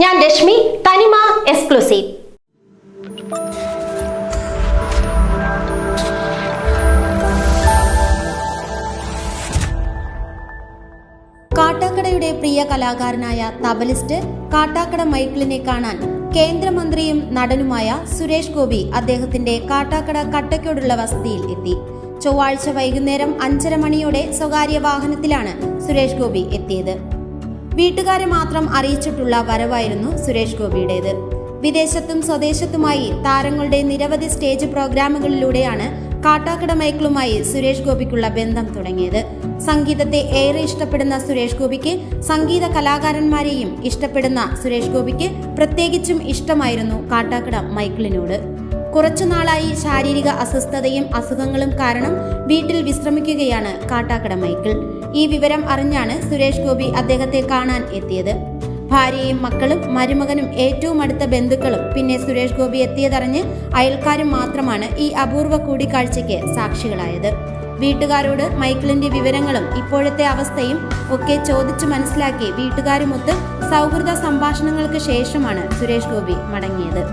ഞാൻ രശ്മി തനിമ എക്സ്ക്ലൂസീവ്. കാട്ടാക്കടയുടെ പ്രിയ കലാകാരനായ തബലിസ്റ്റ് കാട്ടാക്കട മൈക്കിളിനെ കാണാൻ കേന്ദ്രമന്ത്രിയും നടനുമായ സുരേഷ് ഗോപി അദ്ദേഹത്തിന്റെ കാട്ടാക്കട കട്ടയ്ക്കോടുള്ള വസതിയിൽ എത്തി. ചൊവ്വാഴ്ച വൈകുന്നേരം അഞ്ചര മണിയോടെ സ്വകാര്യ വാഹനത്തിലാണ് സുരേഷ് ഗോപി എത്തിയത്. വീട്ടുകാരെ മാത്രം അറിയിച്ചിട്ടുള്ള വരവായിരുന്നു സുരേഷ് ഗോപിയുടേത്. വിദേശത്തും സ്വദേശത്തുമായി താരങ്ങളുടെ നിരവധി സ്റ്റേജ് പ്രോഗ്രാമുകളിലൂടെയാണ് കാട്ടാക്കട മൈക്കിളുമായി സുരേഷ് ഗോപിക്കുള്ള ബന്ധം തുടങ്ങിയത്. സംഗീതത്തെ ഏറെ ഇഷ്ടപ്പെടുന്ന സുരേഷ് ഗോപിക്ക് സംഗീത കലാകാരന്മാരെയും ഇഷ്ടപ്പെടുന്ന സുരേഷ് ഗോപിക്ക് പ്രത്യേകിച്ചും ഇഷ്ടമായിരുന്നു കാട്ടാക്കട മൈക്കിളിനോട്. കുറച്ചു നാളായി ശാരീരിക അസ്വസ്ഥതയും അസുഖങ്ങളും കാരണം വീട്ടിൽ വിശ്രമിക്കുകയാണ് കാട്ടാക്കട മൈക്കിൾ. ഈ വിവരം അറിഞ്ഞാണ് സുരേഷ് ഗോപി അദ്ദേഹത്തെ കാണാൻ എത്തിയത്. ഭാര്യയും മക്കളും മരുമകനും ഏറ്റവും അടുത്ത ബന്ധുക്കളും പിന്നെ സുരേഷ് ഗോപി എത്തിയതറിഞ്ഞ് അയൽക്കാരും മാത്രമാണ് ഈ അപൂർവ കൂടിക്കാഴ്ചയ്ക്ക് സാക്ഷികളായത്. വീട്ടുകാരോട് മൈക്കിളിന്റെ വിവരങ്ങളും ഇപ്പോഴത്തെ അവസ്ഥയും ഒക്കെ ചോദിച്ചു മനസ്സിലാക്കി വീട്ടുകാരുമൊത്ത് സൗഹൃദ സംഭാഷണങ്ങൾക്ക് ശേഷമാണ് സുരേഷ് ഗോപി മടങ്ങിയത്.